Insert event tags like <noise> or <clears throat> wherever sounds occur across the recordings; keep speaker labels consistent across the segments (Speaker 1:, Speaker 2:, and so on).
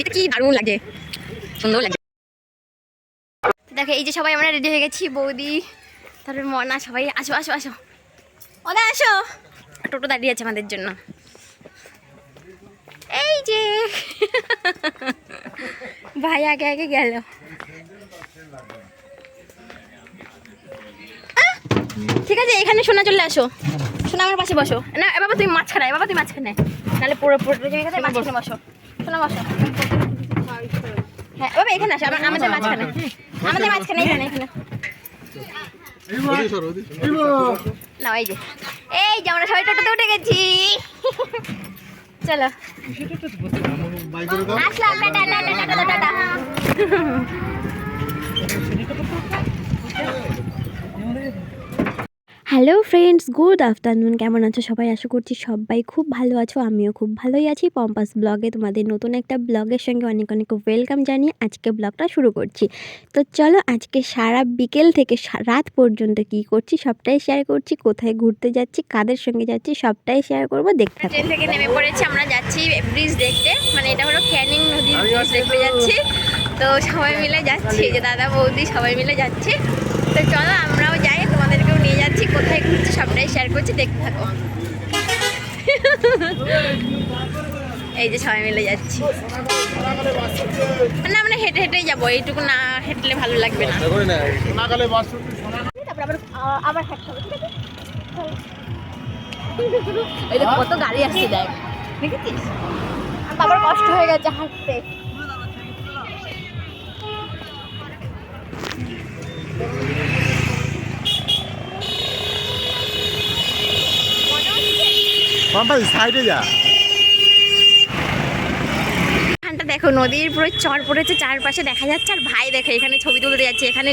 Speaker 1: এটা কি দারুণ লাগে। সুন্দর লাগে। দেখো এই যে সবাই আমরা রেডি হয়ে গেছি বৌদি তারপর মনা সবাই আসো আসো আসো। ওদা আসো। টোটো দাঁড়িয়ে আছে আমাদের জন্য। এই যে। ভাই আগে আগে গেল। ঠিক আছে এখানে শোনা চলে আসো। শোনা আমার পাশে বসো। না বাবা তুমি মাঝখানে এ বাবা তুমি মাঝখানে। নাহলে পুরো পুরো মাঝখানে বসো। শোনা বসো। হ্যাঁ ওবে এখানে আসো আমাদের মাঝখানে। আমাদের মাঝখানে এখানে এখানে। না এই যে। এই যে আমরা সবাই টোটোতে উঠে গেছি। চলো। আসলাম tata tata tata tata. Hello friends good afternoon কেমন আছো সবাই? আশা করছি সবাই খুব ভালো আছো। আমিও খুব ভালোই আছি। পম্পাস ব্লগে তোমাদের নতুন একটা ব্লগের সঙ্গে অনেক অনেক ওয়েলকাম জানিয়ে আজকে ব্লগটা শুরু করছি। তো চলো আজকে সারা বিকেল থেকে রাত পর্যন্ত কি করছি সবটাই শেয়ার করছি। কোথায় ঘুরতে যাচ্ছি কাদের সঙ্গে যাচ্ছি সবটাই শেয়ার করব। দেখতে ট্রেন থেকে নেমে পড়েছি। আমরা যাচ্ছি ব্রিজ দেখতে। মানে এটা হলো ক্যানিং নদীর ব্রিজ দেখতে যাচ্ছি। তো সবাই মিলে যাচ্ছি। যে দাদা বৌদি সবাই মিলে যাচ্ছি। তো চলো আমরাও যাচ্ছি, কোথায় ঘুরছি সবটাই শেয়ার করছি, দেখতে থাকো। এই যে সবাই মিলে যাচ্ছি। না আমরা হেঁটে হেঁটেই যাব, এইটুকু না হেঁটলে ভালো লাগবে না। কত গাড়ি আসছে, দেখ, দেখেছিস? বাবার কষ্ট হয়ে গেছে হাঁটতে। দেখো, নদীর পুরো চর পড়েছে, চারপাশে দেখা যাচ্ছে। আর ভাই, দেখো, এখানে ছবি তুলতে যাচ্ছে। এখানে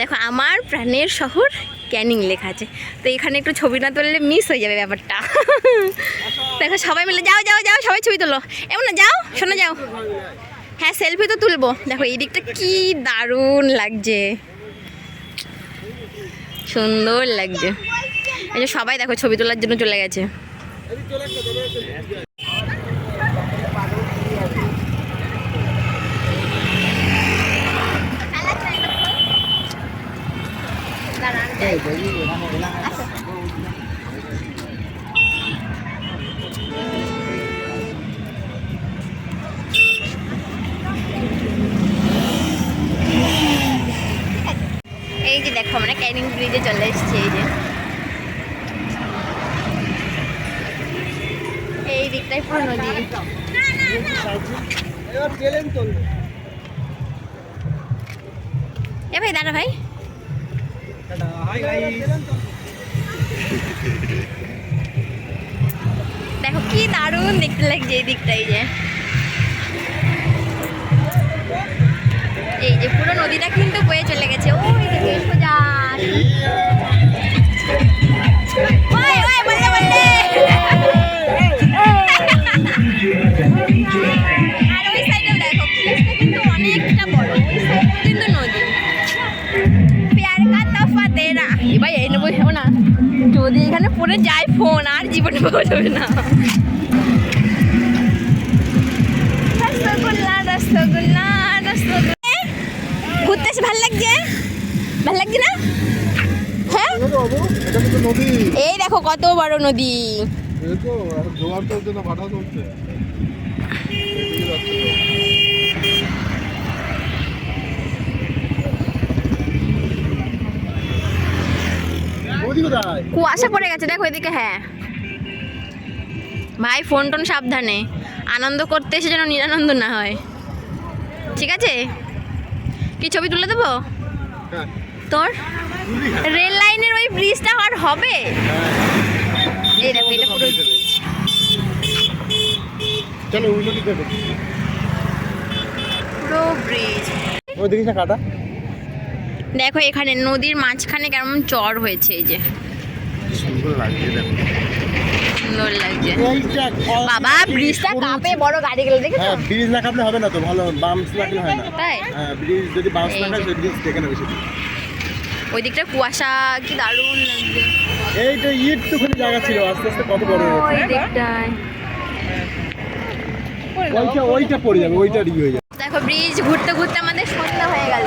Speaker 1: দেখো, আমার প্রাণের শহর ক্যানিং লেখা আছে। তো এখানে একটু ছবি না তুললে মিস হয়ে যাবে ব্যাপারটা। দেখো, সবাই মিলে, যাও যাও যাও, সবাই ছবি তোলো। এমন না, যাও, শোনো, যাও। হ্যাঁ সেলফি তো তুলবো। দেখো, এই দিকটা কি দারুণ লাগছে। সুন্দর লাগছে। সবাই, দেখো, ছবি তোলার জন্য চলে গেছে। এই যে দেখো আমরা ক্যানিং ব্রিজে চলে এসেছি এই যে। এ ভাই ভাই। দেখো কি দারুণ দেখতে লাগছে এই দিকটাই যে। এই যে পুরো নদীটা কিন্তু বয়ে চলে গেছে। ওই দিকে সোজা তেরা এবার এই নেব হেবো না। যদি এখানে পড়ে যায় ফোন আর জীবনে পাওয়া যাবে না। রসগোল্লা রসগোল্লা রসগোল্লা ঘুরতে এসে ভালো লাগছে? ভালো লাগছে না? হ্যাঁ? এই দেখো কত বড় নদী।
Speaker 2: জোয়ার ভাটা চলছে এদিকে যাচ্ছে তো। ওদিকে কোথায়
Speaker 1: কুয়াশা পড়ে গেছে দেখো এদিকে হ্যাঁ। ভাই ফোন টোন সাবধানে। আনন্দ করতে এসে যেন নিরানন্দ না হয়। ঠিক আছে? কি ছবি তুলে দেবো? তোর? রেল লাইনের ওই ব্রিজটা আর হবে? এই দেখো এটা পুরো
Speaker 2: চলো উল্টো দিকে
Speaker 1: পুরো ব্রিজ
Speaker 2: ওই দেখিস না কাটা।
Speaker 1: দেখো এখানে নদীর মাঝখানে কেমন চর হয়েছে এই যে।
Speaker 2: সুন্দর লাগছে দেখো
Speaker 1: সুন্দর লাগছে।
Speaker 2: এইটা
Speaker 1: বাবা ব্রিজটা কাঁপে বড় গাড়ি গেলে দেখেছ?
Speaker 2: হ্যাঁ ব্রিজ না কাটলে হবে না তো ভালো বাম্পস লাগলে হয় না।
Speaker 1: তাই?
Speaker 2: হ্যাঁ ব্রিজ যদি বাম্পস
Speaker 1: এই
Speaker 2: না ব্রিজ দেখে নেবে সেটা
Speaker 1: ওই দিকটা কুয়াশা কি দারুণ লাগছে।
Speaker 2: এইটা ইট তো খালি জায়গা ছিল আস্তে আস্তে কত বড় হয়ে
Speaker 1: ওই
Speaker 2: গেছে।
Speaker 1: দিকটায়
Speaker 2: ওইটা ওইটা পড়ে যাবে ওইটা ই হয়ে যাবে।
Speaker 3: দেখো ব্রিজ ঘুরতে ঘুরতে আমাদের সন্ধ্যা হয়ে গেল।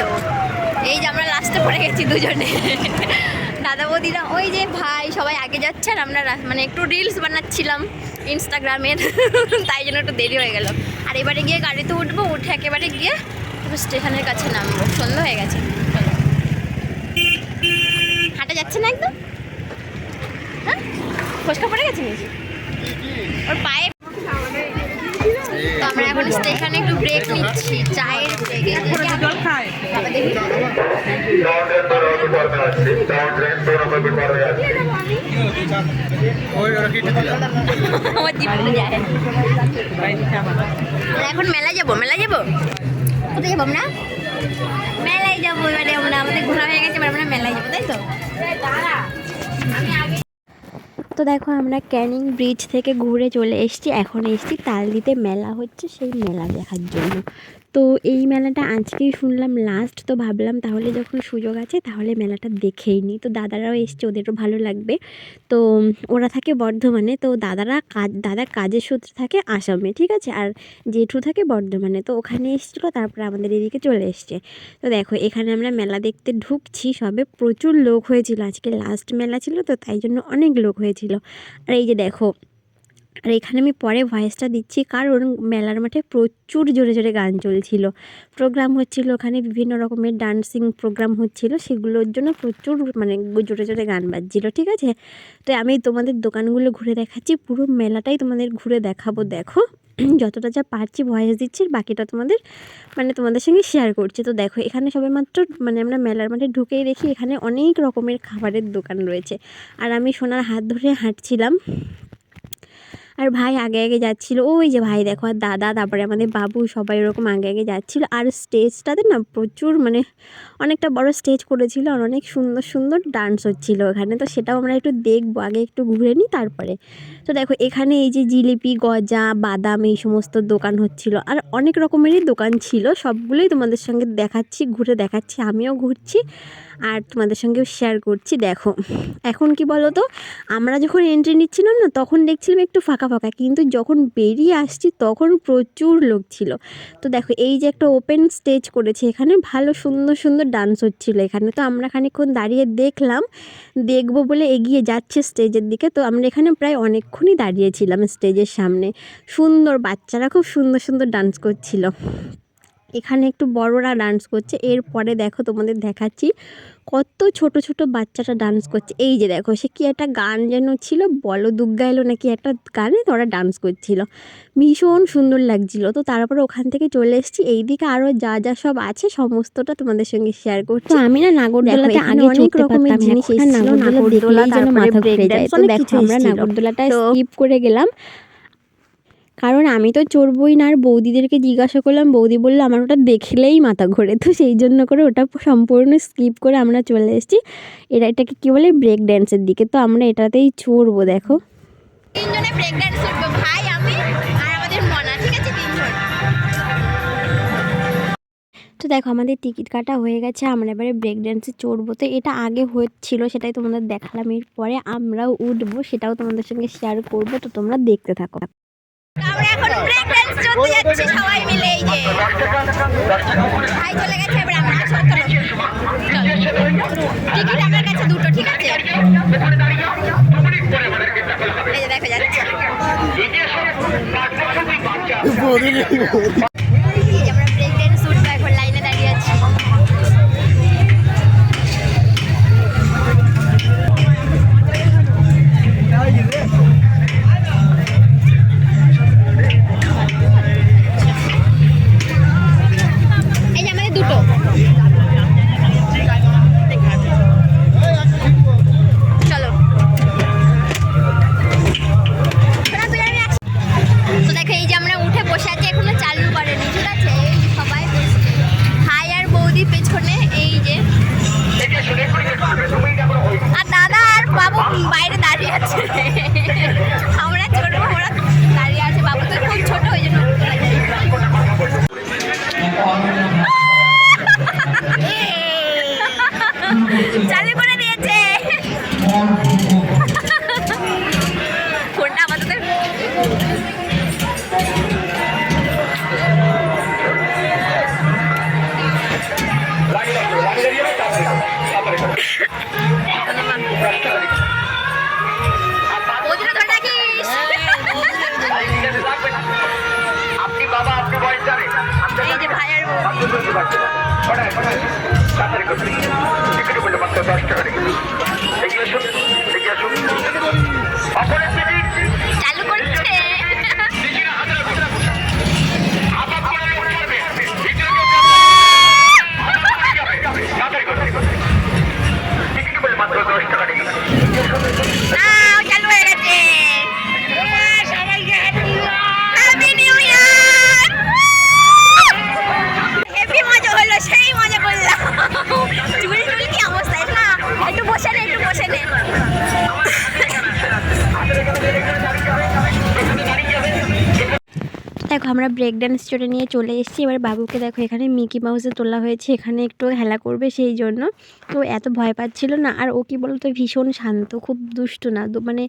Speaker 3: এই যে আমরা লাস্টে পড়ে গেছি দুজনে। দাদা বৌদিরা ওই যে ভাই সবাই আগে যাচ্ছে আর আমরা মানে একটু রিলস বানাচ্ছিলাম ইনস্টাগ্রামের <laughs> তাই জন্য একটু দেরি হয়ে গেল। আর এবারে গিয়ে গাড়িতে উঠবো উঠে একেবারে গিয়ে তারপর স্টেশনের কাছে নামবো সন্ধ্যা হয়ে গেছে। হাঁটা যাচ্ছে না একদম? হ্যাঁ? ফসকা পড়ে গেছে ওর পায়ে তো আমরা এখন স্টেশনে একটু ব্রেক নিচ্ছি চায়ের ব্রেকে আমার জিভ পুড়ে যায়। আমরা এখন মেলা যাব মেলা যাব? কোথায় যাব আমরা? মেলায় যাব এবারে আমরা। আমাদের ঘোরা হয়ে গেছে এবার আমরা মেলায় যাব তাই তো? তো দেখো আমরা ক্যানিং ব্রিজ থেকে ঘুরে চলে এসেছি। এখন এসেছি তালদিতে। মেলা হচ্ছে সেই মেলা দেখার জন্য। তো এই মেলাটা আজকেই শুনলাম লাস্ট তো ভাবলাম তাহলে যখন সুযোগ আছে তাহলে মেলাটা দেখেই নিই। তো দাদারাও এসছে, ওদেরও ভালো লাগবে। তো ওরা থাকে বর্ধমানে, তো দাদারা কাজ দাদা কাজের সূত্রে থাকে আসামে, ঠিক আছে? আর জেঠু থাকে বর্ধমানে, তো ওখানে এসেছিল, তারপরে আমাদের এদিকে চলে এসছে। তো দেখো, এখানে আমরা মেলা দেখতে ঢুকছি, সবে প্রচুর লোক হয়েছিল। আজকে লাস্ট মেলা ছিল তো তাই জন্য অনেক লোক হয়েছিল। আর এই যে দেখো আর এখানে আমি পরে ভয়েসটা দিচ্ছি, কারণ মেলার মাঠে প্রচুর জোরে জোরে গান চলছিল। প্রোগ্রাম হচ্ছিল, ওখানে বিভিন্ন রকমের ডান্সিং প্রোগ্রাম হচ্ছিল, সেগুলোর জন্য প্রচুর মানে জোরে জোরে গান বাজছিল, ঠিক আছে? তো আমি তোমাদের দোকানগুলো ঘুরে দেখাচ্ছি, পুরো মেলাটাই তোমাদের ঘুরে দেখাবো, দেখো। যতটা যা পারছি ভয়েস দিচ্ছি, বাকিটা তোমাদের মানে তোমাদের সঙ্গে শেয়ার করছি। তো দেখো, এখানে সবেমাত্র মানে আমরা মেলার মাঠে ঢুকেই দেখি, এখানে অনেক রকমের খাবারের দোকান রয়েছে। আর আমি সোনার হাত ধরে হাঁটছিলাম। আর ভাই আগে আগে যাচ্ছিল, ওই যে ভাই দেখো আর দাদা, তারপরে আমাদের বাবু সবাই ওরকম আগে আগে যাচ্ছিল। আর স্টেজটাতে না প্রচুর মানে অনেকটা বড় স্টেজ করেছিল আর অনেক সুন্দর সুন্দর ডান্স হচ্ছিল ওখানে। তো সেটাও আমরা একটু দেখব, আগে একটু ঘুরে নিই তারপরে। তো দেখো, এখানে এই যে জিলিপি, গজা, বাদাম এই সমস্ত দোকান হচ্ছিল। আর অনেক রকমেরই দোকান ছিল, সবগুলোই তোমাদের সঙ্গে দেখাচ্ছি, ঘুরে দেখাচ্ছি, আমিও ঘুরছি। আর তোমাদের সঙ্গেও শেয়ার করছি, দেখো। এখন কি বলো তো আমরা যখন এন্ট্রি নিচ্ছিলাম না, তখন দেখছিলাম একটু ফাঁকা ফাঁকা, কিন্তু যখন বেরিয়ে আসছি, তখন প্রচুর লোক ছিল। তো দেখো, এই যে একটা ওপেন স্টেজ করেছে, এখানে ভালো সুন্দর সুন্দর ডান্স হচ্ছিল এখানে। তো আমরা খানিকক্ষণ দাঁড়িয়ে দেখলাম, দেখব বলে এগিয়ে যাচ্ছে স্টেজের দিকে। তো আমরা এখানে প্রায় অনেকক্ষণই দাঁড়িয়েছিলাম স্টেজের সামনে। সুন্দর বাচ্চারা খুব সুন্দর সুন্দর ডান্স করছিল। এখানে একটু বড়রা ডান্স করছে। এরপরে দেখো তোমাদের দেখাচ্ছি কত ছোট ছোট বাচ্চাটা ডান্স করছে। এই যে দেখো সে কি একটা গান যেন ছিল? বলো দুর্গা এলো নাকি একটা গানে? ওরা ডান্স করছিল। ভীষণ সুন্দর লাগছিল। তো তারপরে ওখান থেকে চলে এসেছি। এইদিকে আরও যা যা সব আছে সমস্তটা তোমাদের সঙ্গে শেয়ার করছি। আমি না নাগরদোলাতে আগে অনেক রকমের জিনিস এসেছিল। নাগরদোলা তারপরে ব্রেক ড্যান্স তো দেখো আমরা নাগরদোলাটা স্কিপ করে গেলাম। কারণ আমি তো চড়বই না আর বৌদিদেরকে জিজ্ঞাসা করলাম বৌদি বলল আমার ওটা দেখলেই মাথা ঘোরে। তো সেই জন্য করে ওটা সম্পূর্ণ স্কিপ করে আমরা চলে এসেছি। এটা এটাকে কী বলে? ব্রেক ড্যান্সের দিকে। তো আমরা এটাতেই চড়বো দেখো। তিনজনে ব্রেক ড্যান্স করব ভাই আমি আর আমাদের মনা ঠিক আছে? তিনজন। তো দেখো আমাদের টিকিট কাটা হয়ে গেছে আমরা এবারে ব্রেক ড্যান্সে চড়বো। তো এটা আগে হচ্ছিল সেটাই তোমাদের দেখালাম। এরপরে আমরাও উঠবো সেটাও তোমাদের সঙ্গে শেয়ার করব। তো তোমরা দেখতে থাকো। আমরা এখন ব্রেক ড্যান্স সবাই মিলে চলে গেছে, এবার আমরা টিকিট আমার দুটো, ঠিক আছে? এই যে দেখা যাচ্ছে। চালু
Speaker 1: করছে
Speaker 3: আমরা ব্রেক ডান্স চড়ে নিয়ে চলে এসেছি। এবার বাবুকে দেখো, এখানে মিকি মাউসে তোলা হয়েছে। এখানে একটু খেলা করবে সেই জন্য। তো এত ভয় পাচ্ছিল না। আর ও কি বলতো, ভীষণ শান্ত, খুব দুষ্টু না। মানে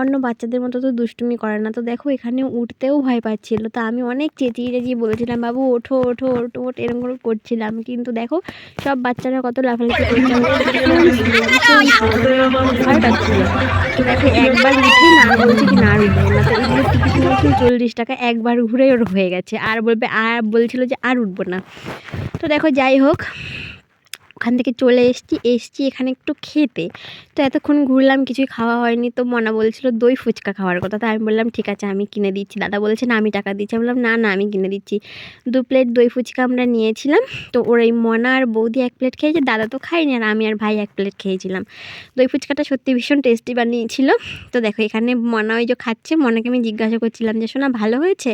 Speaker 3: অন্য বাচ্চাদের মতো তো দুষ্টুমি করে না। তো দেখো, এখানে উঠতেও ভয় পাচ্ছিল। তো আমি অনেক চেঁচিয়ে চেঁচিয়ে বলেছিলাম, বাবু, ওঠো ওঠো ওঠো, ওঠ। এরকম করে করছিলাম। কিন্তু দেখো, সব বাচ্চারা কত লাফালাফি করছে। দেখো, একবার উঠে না কি না না তো চল্লিশ টাকা একবার ঘুরে ওর হয়ে গেছে। আর বলবে আর বলছিল যে আর উঠবো না। তো দেখো যাই হোক ওখান থেকে চলে এসছি এসছি এখানে একটু খেতে। তো এতক্ষণ ঘুরলাম, কিছুই খাওয়া হয়নি। তো মনা বলছিল, দই ফুচকা খাওয়ার কথা। তো আমি বললাম, ঠিক আছে, আমি কিনে দিচ্ছি। দাদা বলছে, না, আমি টাকা দিচ্ছি। আমি বললাম, না না, আমি কিনে দিচ্ছি। দু প্লেট দই ফুচকা আমরা নিয়েছিলাম। তো ওর এই মনা আর বৌদি এক প্লেট খেয়েছে, দাদা তো খাইনি আর আমি আর ভাই এক প্লেট খেয়েছিলাম। দই ফুচকাটা সত্যি ভীষণ টেস্টি বানিয়েছিল। তো দেখো, এখানে মনা ওই যে খাচ্ছে, মনাকে আমি জিজ্ঞাসা করছিলাম যে, শোনা, ভালো হয়েছে?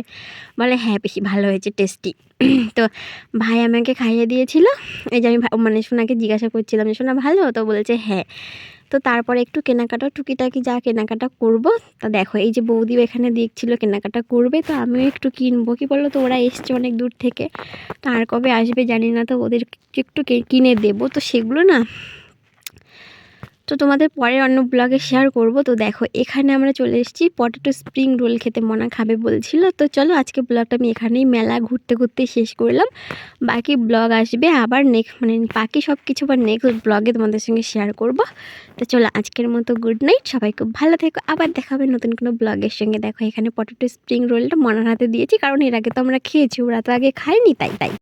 Speaker 3: বলে হ্যাঁ বেশি ভালো হয়েছে, টেস্টি। <clears throat> তো ভাই আমাকে খাইয়ে দিয়েছিল। এই যে আমি মানে সোনাকে জিজ্ঞাসা করছিলাম যে, সোনা, ভালো? তো বলছে হ্যাঁ। তো তারপরে একটু কেনাকাটা, টুকিটাকি যা কেনাকাটা করব, তা দেখো, এই যে বৌদিও এখানে দেখছিল কেনাকাটা করবে, তো আমিও একটু কিনবো। কি বলল তো ওরা এসছে অনেক দূর থেকে, তো আর কবে আসবে জানি না, তো ওদের একটু কিনে দেবো। তো সেগুলো না তো তোমাদের পরের অন্য ব্লগে শেয়ার করব। তো দেখো, এখানে আমরা চলে এসেছি। পটেটো স্প্রিং রোল খেতে মনা খাবে বলছিল। তো চলো, আজকে ব্লগটা আমি এখানেই মেলা ঘুরতে ঘুরতে শেষ করলাম। বাকি ব্লগ আসবে আবার নেক্সট মানে বাকি সব কিছু আবার নেক্সট ব্লগে তোমাদের সঙ্গে শেয়ার করব। তো চলো, আজকের মতো গুড নাইট সবাই খুব ভালো থেকো। আবার দেখাবে নতুন কোনো ব্লগের সঙ্গে। দেখো, এখানে পটেটো স্প্রিং রোলটা মনার হাতে দিয়েছি, কারণ এর আগে তো আমরা খেয়েছি, ওরা তো আগে খায়নি, তাই তাই।